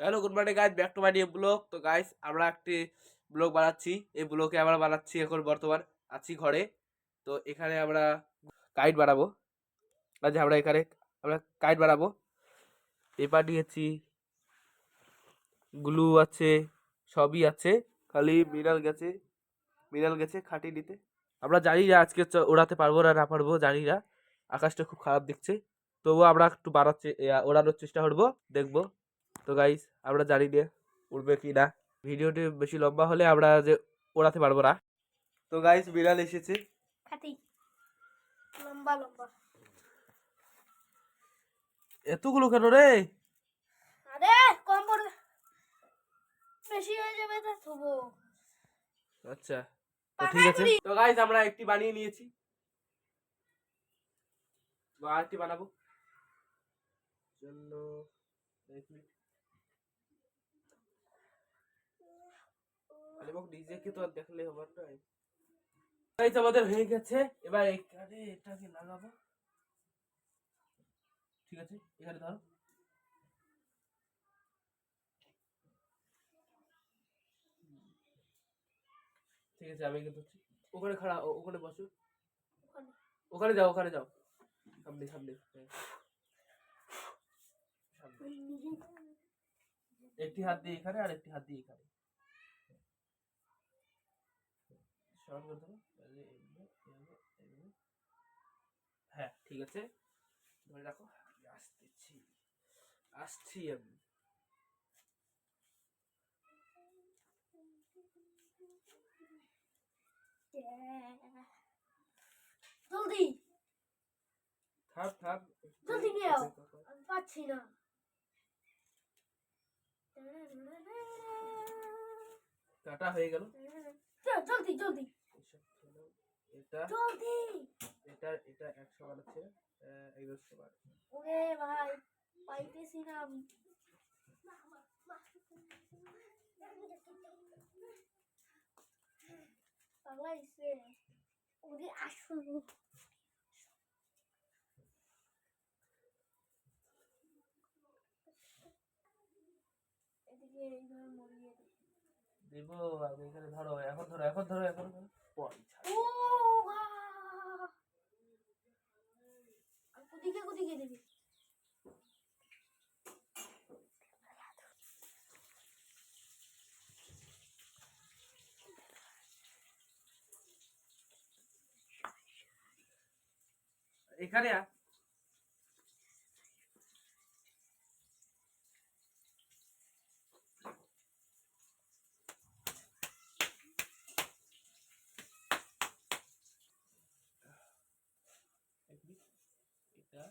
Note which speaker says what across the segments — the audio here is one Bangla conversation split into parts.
Speaker 1: Hello good morning guys back to my new vlog তো গাইজ আমরা একটি ব্লগ বানাচ্ছি। এই ব্লগে আমরা বানাচ্ছি এখন বর্তমান আছি ঘরে। তো, এখানে আমরা কাইট বানাবো। আজ আমরা এখানে, আমরা কাইট বানাবো। পেপার নিয়েছি। গ্লু আছে, সবই আছে। খালি মিনাল গেছে। মিনাল গেছে খাটি নিতে। আমরা জানি না আজকে ওড়াতে পারব না না পারব, জানি না। আকাশটা খুব খারাপ দেখছে। তবুও আমরা একটু বানাচ্ছে ওড়ানোর চেষ্টা করব। দেখব। তো গাইস আমরা জানি না উঠবে কি না। ভিডিওটি বেশি লম্বা হলে আমরা যে ওড়াতে পারব না। তো গাইস বিড়াল এসেছে।
Speaker 2: লম্বা লম্বা।
Speaker 1: এতগুলো কেন রে?
Speaker 2: আরে কম পড়বে বেশি হয়ে যাবে তো থবো।
Speaker 1: আচ্ছা তো ঠিক আছে। তো গাইস আমরা একটি বানিয়ে নিয়েছি। আরেকটি বানাবো। জন্য এক মিনিট। বাবু নিজেকে তো আর দেখলে হবে না গাইস, আমাদের হয়ে গেছে এবার এখানে এটাকে লাগাবো ঠিক আছে, এখানে ধরো ঠিক আছে, আমি কিন্তু ওখানে খাড়া ওখানে বসো
Speaker 2: ওখানে।
Speaker 1: যাও ওখানে যাও সামনে সামনে হ্যাঁ। সামনে। একটি হাত দিয়ে এখানে আর একটি হাত দিয়ে এখানে সমান করে ধরো তাহলে এগুলো, এগুলো, এগুলো। হ্যাঁ ঠিক আছে। ধরে রাখো। আমি আসতেছি। আসছি আমি।
Speaker 2: জলদি।
Speaker 1: থাম থাম।
Speaker 2: জলদি আও। আমি পাচ্ছি না।
Speaker 1: কাটা হয়ে গেল
Speaker 2: চল, জলদি জলদি
Speaker 1: এসব খেলো। এটা
Speaker 2: জলদি
Speaker 1: এটা এটা একশো বার আছে বার
Speaker 2: ওরে ভাই পাইতেছি না আমি পাগলাইছে ওরে আসুন এদিকে এইভাবে মরিয়ে দিই
Speaker 1: এখানে ধরো এখন ধরো এখন ধরো এখন ধরো। এখানে। এটা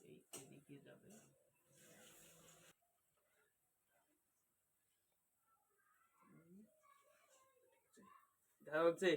Speaker 1: এই এদিকে যাবে দেখা যাচ্ছে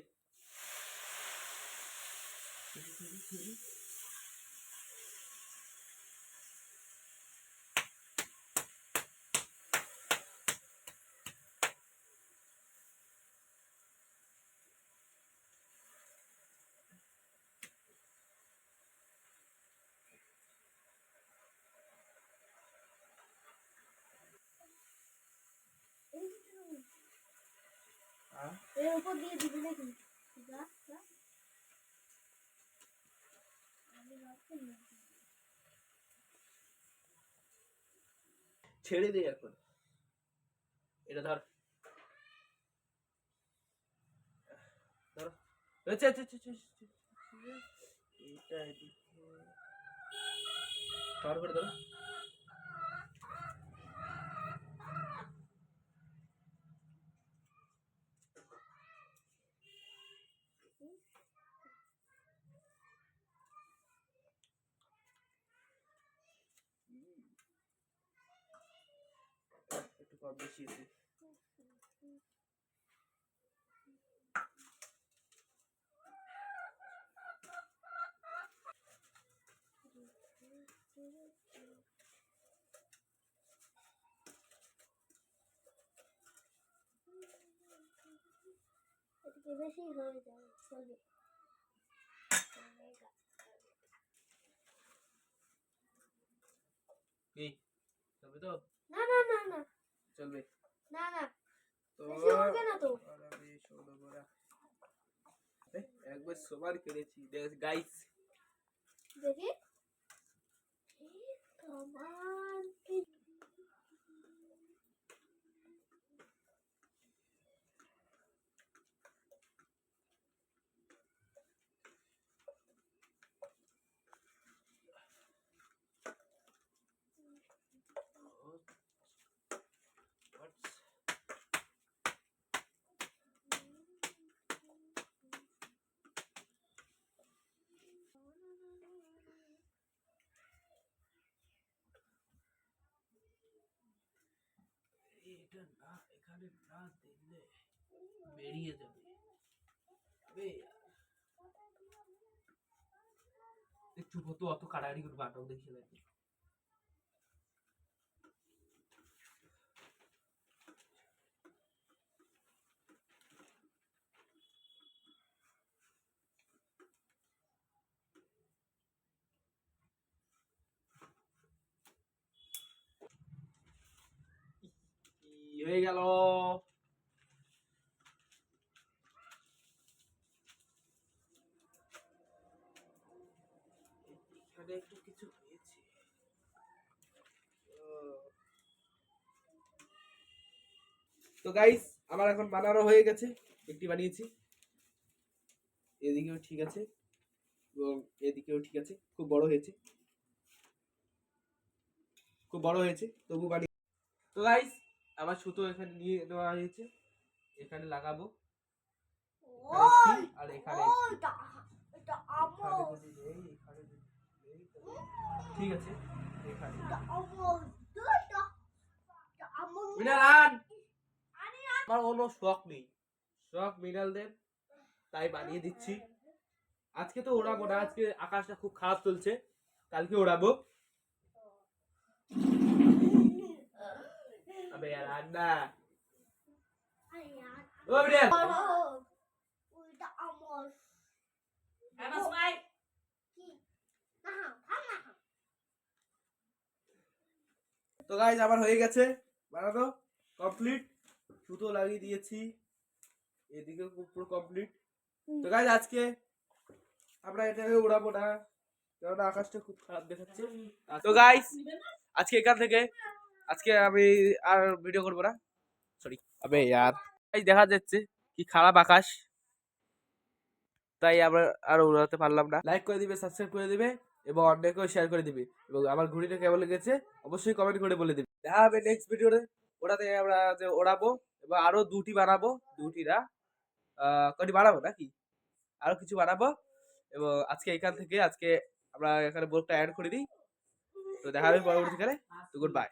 Speaker 1: হ্যাঁ
Speaker 2: এর উপর দিয়ে দিবি নাকি যা যা আমি ভাবছি না।
Speaker 1: ছেড়ে দে এখন এটা ধর ধর আচ্ছা আচ্ছা আচ্ছা আচ্ছা, আচ্ছা, এটা এদিকে পার করে ধরো বেশি আছে
Speaker 2: এদিকে বেশি হয়ে যাবে চলবে
Speaker 1: কি তবে তো?
Speaker 2: না না না না। না না। না তো।
Speaker 1: একবার সবার কেড়েছি গাইস
Speaker 2: দেখি এই কামান কি
Speaker 1: এটা না, এখানে না দিলে বেরিয়ে যাবে। একটু হতো, অত কাড়াকাড়ি করে বাটাও দেখিয়ে দেখি কি হয়ে গেল। তো গাইস আমার এখন বানানো হয়ে গেছে। একটি বানিয়েছি। এদিকেও ঠিক আছে। এবং এদিকেও ঠিক আছে। খুব বড় হয়েছে। খুব বড় হয়েছে, তবু বানিয়ে তো গাইস আমার সুতো এখানে নিয়ে নেওয়া হয়েছে। এখানে লাগাবো। আর এখানে ঠিক আছে এখানে। আমার কোনো শখ নেই। শখ মিনালদের তাই বানিয়ে দিচ্ছি। আজকে তো ওড়াবো না আজকে আকাশটা খুব খারাপ চলছে কালকে ওড়াবো। আবে यार মিনাল
Speaker 2: ওইটা আমল
Speaker 1: হ্যাঁ ভাই
Speaker 2: কি না
Speaker 1: তো গাইজ আমার হয়ে গেছে। বানানো কমপ্লিট সুতো লাগিয়ে দিয়েছি। এদিকে পুরো কমপ্লিট তো গাইজ আজকে আমরা এটাকে উড়াবো না। কারণ আকাশটা খুব খারাপ দেখাচ্ছে। তো গাইজ আজকে এখান থেকে আজকে আমি আর ভিডিও করব না। সরি আবে यार গাইজ দেখা যাচ্ছে কি খারাপ আকাশ। তাই আমরা আর উড়াতে পারলাম না। লাইক করে দিবে সাবস্ক্রাইব করে দিবে এবং অন্যকেও শেয়ার করে দিবে। এবং আমার ঘুড়িটা কেমন লেগেছে অবশ্যই কমেন্ট করে বলে দিবে। দেখা হবে নেক্সট ভিডিওতে ওটাতে আমরা যে ওড়াবো এবং আরও দুটি বানাবো। দুটি না আহ, কটি বানাবো নাকি? আরও কিছু বানাবো। এবং আজকে এখান থেকে আজকে আমরা এখানে ব্লগটা অ্যাড করে দিই। তো দেখা হবে পরবর্তীকালে। তো গুড বাই